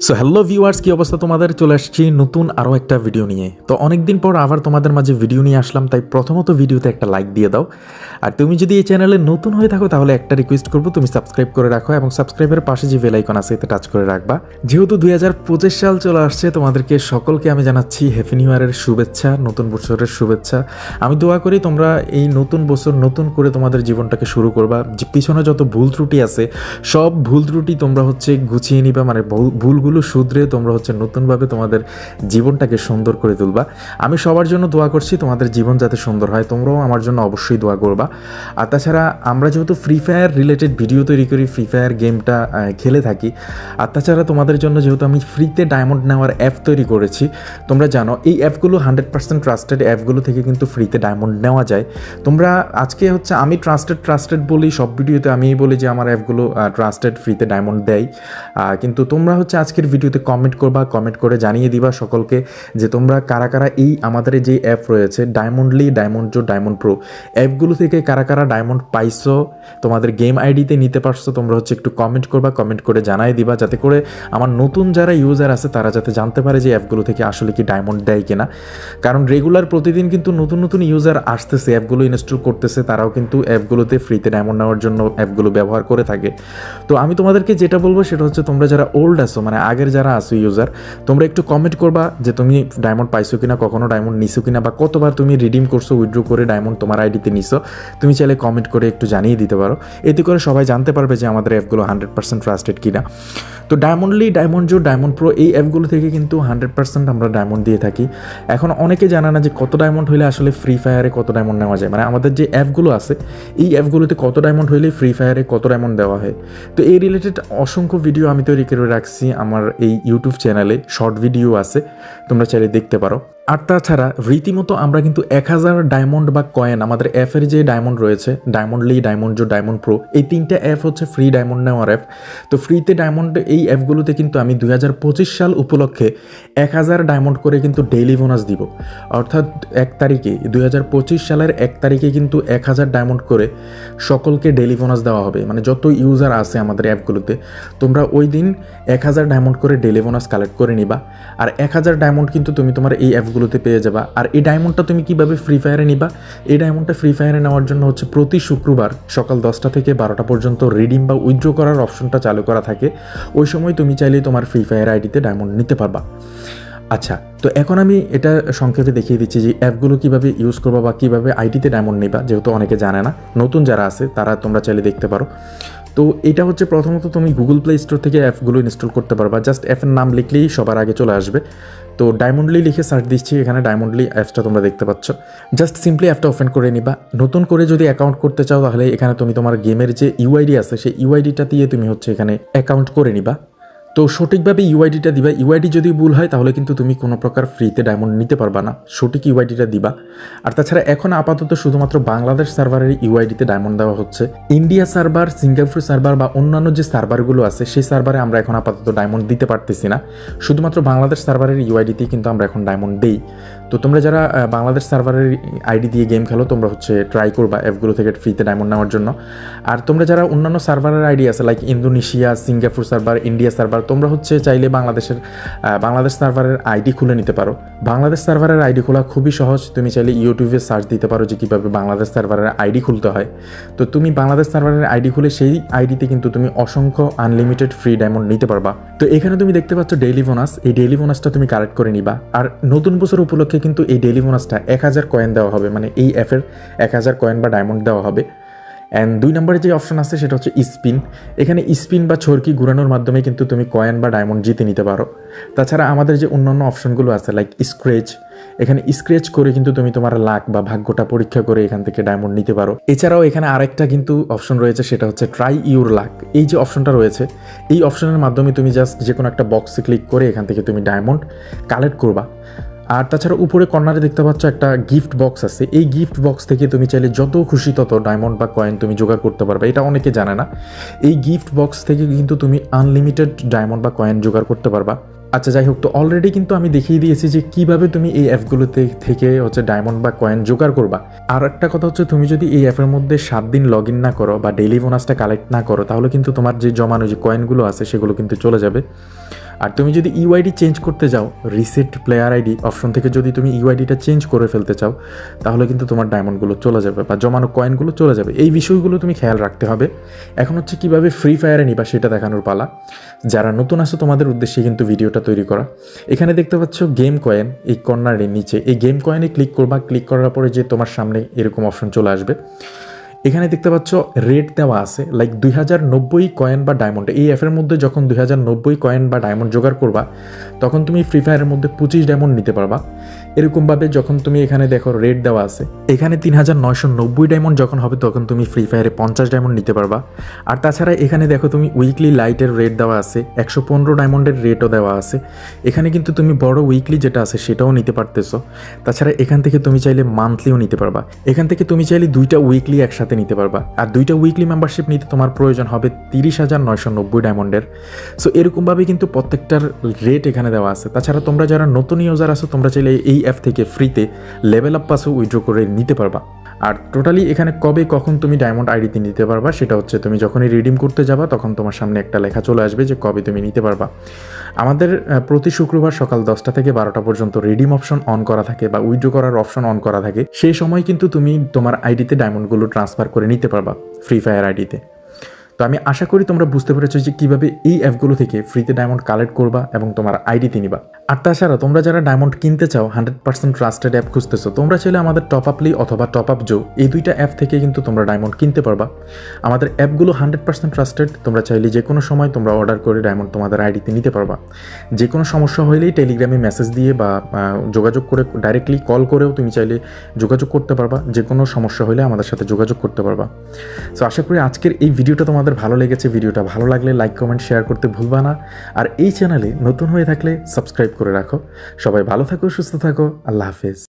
So hello viewers কি অবস্থা তোমাদের? চলে আসছি নতুন আরও একটা ভিডিও নিয়ে। তো অনেক দিন পর আবার তোমাদের মাঝে ভিডিও নিয়ে আসলাম, তাই প্রথমত ভিডিওতে একটা লাইক দিয়ে দাও। আর তুমি যদি এই চ্যানেলে নতুন হয়ে থাকো, তাহলে একটা রিকোয়েস্ট করব, তুমি সাবস্ক্রাইব করে রাখো এবং সাবস্ক্রাইবের পাশে যে বেল আইকন আছে এতে টাচ করে রাখবা। যেহেতু দুই হাজার পঁচিশ সাল চলে আসছে, তোমাদেরকে সকলকে আমি জানাচ্ছি হ্যাপি নিউ ইয়ারের শুভেচ্ছা, নতুন বছরের শুভেচ্ছা। আমি দোয়া করি তোমরা এই নতুন বছর নতুন করে তোমাদের জীবনটাকে শুরু করবা। পিছনে যত ভুল ত্রুটি আছে, সব ভুল ত্রুটি তোমরা হচ্ছে গুছিয়ে নিবা মানে ভুল- ভুলগুলো শুধরে তোমরা হচ্ছে নতুনভাবে তোমাদের জীবনটাকে সুন্দর করে তুলবা। আমি সবার জন্য দোয়া করছি তোমাদের জীবন যাতে সুন্দর হয়, তোমরাও আমার জন্য অবশ্যই দোয়া করবা। আর তাছাড়া আমরা যেহেতু ফ্রি ফায়ার রিলেটেড ভিডিও তৈরি করি ফ্রি ফায়ার গেমটা খেলে থাকি। আর তাছাড়া তোমাদের জন্য যেহেতু আমি ফ্রিতে ডায়মন্ড নেওয়ার অ্যাপ তৈরি করেছি, তোমরা জানো এই অ্যাপগুলো হান্ড্রেড পার্সেন্ট ট্রাস্টেড অ্যাপগুলো থেকে কিন্তু ফ্রিতে ডায়মন্ড নেওয়া যায়। তোমরা আজকে হচ্ছে আমি ট্রাস্টেড ট্রাস্টেড বলি, সব ভিডিওতে আমিই বলি যে আমার অ্যাপগুলো ট্রাস্টেড ফ্রিতে ডায়মন্ড দেয়। কিন্তু তোমরা হচ্ছে আজকের ভিডিওতে কমেন্ট করবা কমেন্ট করে জানিয়ে দিবা সকলকে যে তোমরা কারা কারা এই আমাদের যে অ্যাপ রয়েছে Diamondly Diamond Zo Diamond Pro অ্যাপগুলো থেকে কারা কারা ডায়মন্ড পাইছো, তোমাদের গেম আইডিতে নিতে পারছ, তোমরা হচ্ছে একটু কমেন্ট করবা কমেন্ট করে জানাই দিবা, যাতে করে আমার নতুন যারা ইউজার আছে, তারা যাতে জানতে পারে যে অ্যাপগুলো থেকে আসলে কি ডায়মন্ড দেয় কিনা। কারণ রেগুলার প্রতিদিন কিন্তু নতুন নতুন ইউজার আসতেছে অ্যাপগুলো ইনস্টল করতেছে, তারাও কিন্তু অ্যাপগুলোতে ফ্রিতে ডায়মন্ড নেওয়ার জন্য অ্যাপগুলো ব্যবহার করে থাকে। তো আমি তোমাদেরকে যেটা বলব, সেটা হচ্ছে তোমরা যারা ওল্ড আছো মানে আগের যারা আছো ইউজার তোমরা একটু কমেন্ট করবা যে তুমি ডায়মন্ড পাইছো কিনা, কখনো ডায়মন্ড নিছো কিনা, বা কতবার তুমি রিডিম করছ উইথড্র করে ডায়মন্ড তোমার আইডিতে নিছো, তুমি চাইলে কমেন্ট করে একটু জানিয়ে দিতে পারো। এতে করে সবাই জানতে পারবে যে আমাদের অ্যাপগুলো হান্ড্রেড পার্সেন্ট ট্রাস্টেড কিনা। তো Diamondly Diamond Zo Diamond Pro এই অ্যাপগুলো থেকে কিন্তু হান্ড্রেড পার্সেন্ট আমরা ডায়মন্ড দিয়ে থাকি। এখন অনেকে জানে না যে কত ডায়মন্ড হলে আসলে ফ্রি ফায়ারে কত ডায়মন্ড নেওয়া যায়। মানে আমাদের যে অ্যাপগুলো আছে, এই অ্যাপগুলোতে কত ডায়মন্ড হলে ফ্রি ফায়ারে কত ডায়মন্ড দেওয়া হয়। তো এই রিলেটেড অসংখ্য ভিডিও আমি তৈরি করে রাখছি। আমার এই ইউটিউব চ্যানেলে শর্ট ভিডিও আছে তোমরা চাইলে দেখতে পারো। আর তাছাড়া রীতিমতো আমরা কিন্তু এক হাজার ডায়মন্ড বা কয়েন, আমাদের অ্যাপের যে ডায়মন্ড রয়েছে Diamondly Diamond Zo, Diamond Pro, এই তিনটা অ্যাপ হচ্ছে ফ্রি ডায়মন্ড নেওয়ার অ্যাপ তো ফ্রিতে ডায়মন্ড, এই অ্যাপগুলোতে কিন্তু আমি দুই হাজার পঁচিশ সাল উপলক্ষে এক হাজার ডায়মন্ড করে কিন্তু ডেইলি বোনাস দিব। অর্থাৎ এক তারিখে, দুই হাজার পঁচিশ সালের এক তারিখে কিন্তু এক হাজার ডায়মন্ড করে সকলকে ডেইলি বোনাস দেওয়া হবে। মানে যত ইউজার আছে আমাদের অ্যাপগুলোতে তোমরা ওই দিন এক হাজার ডায়মন্ড করে ডেইলি বোনাস কালেক্ট করে নিবা। আর এক হাজার ডায়মন্ড কিন্তু তুমি তোমার এই অ্যাপগুলোতে পেয়ে যাবা। আর এই ডায়মন্ডটা তুমি কীভাবে ফ্রি ফায়ারে নিবা? এই ডায়মন্ডটা ফ্রি ফায়ারে নেওয়ার জন্য হচ্ছে প্রতি শুক্রবার সকাল দশটা থেকে বারোটা পর্যন্ত রিডিম বা উইথড্র করার অপশনটা চালু করা থাকে। ওই সময় তুমি চাইলে তোমার ফ্রি ফায়ার আইডিতে ডায়মন্ড নিতে পারবা। আচ্ছা তো এখন আমি এটা সংক্ষেপে দেখিয়ে দিচ্ছি যে অ্যাপগুলো কীভাবে ইউজ করবা বা কীভাবে আইডিতে ডায়মন্ড নিবা, যেহেতু অনেকে জানে না। নতুন যারা আছে, তারা তোমরা চাইলে দেখতে পারো। তো এটা হচ্ছে প্রথমত তুমি গুগল প্লে স্টোর থেকে অ্যাপগুলো ইনস্টল করতে পারবা। জাস্ট অ্যাপের নাম লিখলেই সবার আগে চলে আসবে। তো ডায়মন্ডলি লিখে সার্চ দিচ্ছি, এখানে ডায়মন্ডলি অ্যাপসটা তোমরা দেখতে পাচ্ছ। জাস্ট সিম্পলি অ্যাপটা ওপেন করে নিবা। নতুন করে যদি অ্যাকাউন্ট করতে চাও, তাহলে এখানে তুমি তোমার গেমের যে ইউআইডি আছে, সেই ইউআইডিটা দিয়ে তুমি হচ্ছে এখানে অ্যাকাউন্ট করে নিবা। তো সঠিকভাবে ইউআইডিটা দিবা। ইউআইডি যদি ভুল হয়, তাহলে কিন্তু তুমি কোনো প্রকার ফ্রিতে ডায়মন্ড নিতে পারবা না। সঠিক ইউআইডিটা দিবা। আর তাছাড়া এখন আপাতত শুধুমাত্র বাংলাদেশ সার্ভারের ইউআইডিতে ডায়মন্ড দেওয়া হচ্ছে। ইন্ডিয়া সার্ভার সিঙ্গাপুর সার্ভার বা অন্যান্য যে সার্ভারগুলো আছে, সেই সার্ভারে আমরা এখন আপাতত ডায়মন্ড দিতে পারতেছি না। শুধুমাত্র বাংলাদেশ সার্ভারের ইউআইডিতেই কিন্তু আমরা এখন ডায়মন্ড দেই। তো তোমরা যারা বাংলাদেশ সার্ভারের আইডি দিয়ে গেম খেলো, তোমরা হচ্ছে ট্রাই করবা অ্যাপগুলো থেকে ফ্রিতে ডায়মন্ড নেওয়ার জন্য। আর তোমরা যারা অন্যান্য সার্ভারের আইডি আছে like Indonesia Singapore server India server তোমরা হচ্ছে চাইলে বাংলাদেশের বাংলাদেশ সার্ভারের আইডি খুলে নিতে পারো। বাংলাদেশ সার্ভারের আইডি খোলা খুবই সহজ। তুমি চাইলে ইউটিউবে সার্চ দিতে পারো যে কীভাবে বাংলাদেশ সার্ভারের আইডি খুলতে হয়। তো তুমি বাংলাদেশ সার্ভারের আইডি খুলে সেই আইডিতে কিন্তু তুমি অসংখ্য আনলিমিটেড ফ্রি ডায়মন্ড নিতে পারবা। তো এখানে তুমি দেখতে পাচ্ছ ডেইলি বোনাস এই ডেইলি বোনাসটা তুমি কালেক্ট করে নিবা। আর নতুন বছর উপলক্ষে কিন্তু এই ডেলি বোনাসটা এক হাজার কয়েন দেওয়া হবে মানে এই অ্যাপের এক হাজার কয়েন বা ডায়মন্ড দেওয়া হবে। অ্যান্ড দুই নম্বরে যে অপশন আছে সেটা হচ্ছে স্পিন এখানে স্পিন বা ছড়কি ঘুরানোর মাধ্যমে কিন্তু তুমি কয়েন বা ডায়মন্ড জিতে নিতে পারো। তাছাড়া আমাদের যে অন্যান্য অপশনগুলো আছে লাইক স্ক্রেচ এখানে স্ক্রেচ করে কিন্তু তুমি তোমার লাক বা ভাগ্যটা পরীক্ষা করে এখান থেকে ডায়মন্ড নিতে পারো। এছাড়াও এখানে আরেকটা কিন্তু অপশন রয়েছে, সেটা হচ্ছে ট্রাই ইউর লাক এই যে অপশনটা রয়েছে, এই অপশনের মাধ্যমে তুমি জাস্ট যে কোনো একটা বক্সে ক্লিক করে এখান থেকে তুমি ডায়মন্ড কালেক্ট করবা। আর তাছাড়া উপরে কর্নারে দেখতে পাচ্ছ একটা গিফট বক্স আছে। এই গিফট বক্স থেকে তুমি চাইলে যত খুশি তত ডায়মন্ড বা কয়েন তুমি জোগাড় করতে পারবে, এটা অনেকে জানে না। এই গিফট বক্স থেকে কিন্তু তুমি আনলিমিটেড ডায়মন্ড বা কয়েন জোগাড় করতে পারবা। আচ্ছা যাই হোক, তো অলরেডি কিন্তু আমি দেখিয়ে দিয়েছি যে কীভাবে তুমি এই অ্যাপগুলোতে থেকে হচ্ছে ডায়মন্ড বা কয়েন জোগাড় করবা। আর একটা কথা হচ্ছে, তুমি যদি এই অ্যাপের মধ্যে সাত দিন লগ ইন না করো বা ডেইলি বোনাসটা কালেক্ট না করো, তাহলে কিন্তু তোমার যে জমানো যে কয়েনগুলো আছে, সেগুলো কিন্তু চলে যাবে। আর তুমি যদি ইউআইডি চেঞ্জ করতে যাও রিসেট প্লেয়ার আইডি অপশন থেকে যদি তুমি ইউআইডিটা চেঞ্জ করে ফেলতে চাও, তাহলে কিন্তু তোমার ডায়মন্ডগুলো চলে যাবে বা জমানো কয়েনগুলো চলে যাবে। এই বিষয়গুলো তুমি খেয়াল রাখতে হবে। এখন হচ্ছে কীভাবে ফ্রি ফায়ারে নিবা সেটা দেখানোর পালা। যারা নতুন আসো তোমাদের উদ্দেশ্যে কিন্তু ভিডিওটা তৈরি করা। এখানে দেখতে পাচ্ছ গেম কয়েন এই কর্নারের নিচে। এই গেম কয়েনে ক্লিক করবা। ক্লিক করার পরে যে তোমার সামনে এরকম অপশন চলে আসবে। এখানে দেখতে পাচ্ছ রেট দেওয়া আছে লাইক দুই হাজার নব্বই কয়েন বা ডায়মন্ড এই অ্যাপের মধ্যে যখন দুই হাজার নব্বই কয়েন বা ডায়মন্ড জোগাড় করবা, তখন তুমি ফ্রি ফায়ারের মধ্যে পঁচিশ ডায়মন্ড নিতে পারবা। এরকমভাবে যখন তুমি এখানে দেখো রেট দেওয়া আছে, এখানে তিন হাজার নয়শো নব্বই ডায়মন্ড যখন হবে, তখন তুমি ফ্রি ফায়ারে পঞ্চাশ ডায়মন্ড নিতে পারবা। আর তাছাড়া এখানে দেখো, তুমি উইকলি লাইটের রেট দেওয়া আছে, একশো পনেরো ডায়মন্ডের রেটও দেওয়া আছে। এখানে কিন্তু তুমি বড় উইকলি যেটা আছে, সেটাও নিতে পারতেছো। তাছাড়া এখান থেকে তুমি চাইলে মান্থলিও নিতে পারবা। এখান থেকে তুমি চাইলে দুইটা উইকলি একসাথে নিতে পারবা। আর দুইটা উইকলি মেম্বারশিপ নিতে তোমার প্রয়োজন হবে তিরিশ হাজার নয়শো নব্বই ডায়মন্ডের সো এরকমভাবে কিন্তু প্রত্যেকটার রেট এখানে দেওয়া আছে। তাছাড়া তোমরা যারা নতুন ইউজার আছো, তোমরা চাইলে এই অ্যাপ থেকে ফ্রিতে লেভেল আপ পাসও উইথড্র করে নিতে পারবা। আর টোটালি এখানে কবে কখন তুমি ডায়মন্ড আইডিতে নিতে পারবা, সেটা হচ্ছে তুমি যখনই রিডিম করতে যাবা, তখন তোমার সামনে একটা লেখা চলে আসবে যে কবে তুমি নিতে পারবা। আমাদের প্রতি শুক্রবার সকাল দশটা থেকে বারোটা পর্যন্ত রিডিম অপশন অন করা থাকে বা উইড্রো করার অপশন অন করা থাকে। সেই সময় কিন্তু তুমি তোমার আইডিতে ডায়মন্ডগুলো ট্রান্সফার করে নিতে পারবা ফ্রি ফায়ার আইডিতে তো আমি আশা করি তোমরা বুঝতে পেরেছ যে কীভাবে এই অ্যাপগুলো থেকে ফ্রিতে ডায়মন্ড কালেক্ট করবা এবং তোমার আইডিতে নিবা। আর তাছাড়া তোমরা যারা ডায়মন্ড কিনতে চাও হান্ড্রেড পার্সেন্ট ট্রাস্টেড অ্যাপ খুঁজতেছো, তোমরা চাইলে আমাদের টপ আপলি অথবা টপ আপ জো এই দুইটা অ্যাপ থেকে কিন্তু তোমরা ডায়মন্ড কিনতে পারবা। আমাদের অ্যাপগুলো হান্ড্রেড পার্সেন্ট ট্রাস্টেড তোমরা চাইলে যে কোনো সময় তোমরা অর্ডার করে ডায়মন্ড তোমাদের আইডিতে নিতে পারবা। যে কোনো সমস্যা হলেই টেলিগ্রামে মেসেজ দিয়ে বা যোগাযোগ করে ডাইরেক্টলি কল করেও তুমি চাইলে যোগাযোগ করতে পারবা। যে কোনো সমস্যা হলে আমাদের সাথে যোগাযোগ করতে পারবা। সো আশা করি আজকের এই ভিডিওটা তোমাদের ভালো লেগেছে ভিডিওটা, ভালো লাগলে লাইক কমেন্ট শেয়ার করতে ভুলবা না। আর এই চ্যানেলে নতুন হয়ে থাকলে সাবস্ক্রাইব করে রাখো। সবাই ভালো থাকো, সুস্থ থাকো। আল্লাহ হাফেজ।